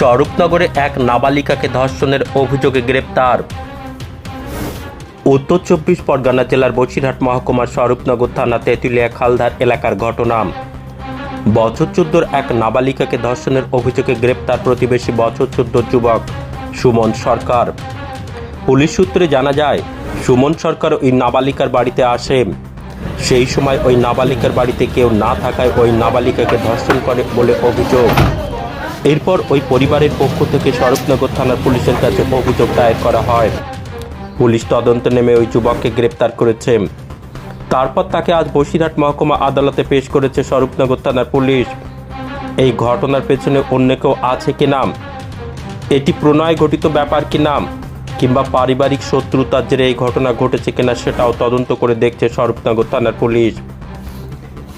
স্বরূপনগরে এক নাবালিকাকে ধর্ষণের অভিযোগে গ্রেপ্তার। উত্তর চব্বিশ পরগনা জেলার বসিরহাট মহকুমার স্বরূপনগর থানা তেঁতুলিয়া খালধার এলাকার ঘটনা। বছর চোদ্দোর এক নাবালিকাকে ধর্ষণের অভিযোগে গ্রেপ্তার প্রতিবেশী বছর চোদ্দোর যুবক সুমন সরকার। পুলিশ সূত্রে জানা যায়, সুমন সরকার ওই নাবালিকার বাড়িতে আসে। সেই সময় ওই নাবালিকার বাড়িতে কেউ না থাকায় ওই নাবালিকাকে ধর্ষণ করে বলে অভিযোগ। এরপর ওই পরিবারের পক্ষ থেকে স্বরূপনগর থানার পুলিশের কাছে অভিযোগ দায়ের করা হয়। পুলিশ তদন্তে নেমে ওই যুবককে গ্রেপ্তার করেছে। তারপর তাকে আজ বসিরহাট মহকুমা আদালতে পেশ করেছে স্বরূপনগর থানার পুলিশ। এই ঘটনার পেছনে অন্য কেউ আছে কি নাম এটি প্রণয় ঘটিত ব্যাপার কি নাম কিংবা পারিবারিক শত্রুতার জেরে এই ঘটনা ঘটেছে কিনা সেটাও তদন্ত করে দেখছে স্বরূপনগর থানার পুলিশ।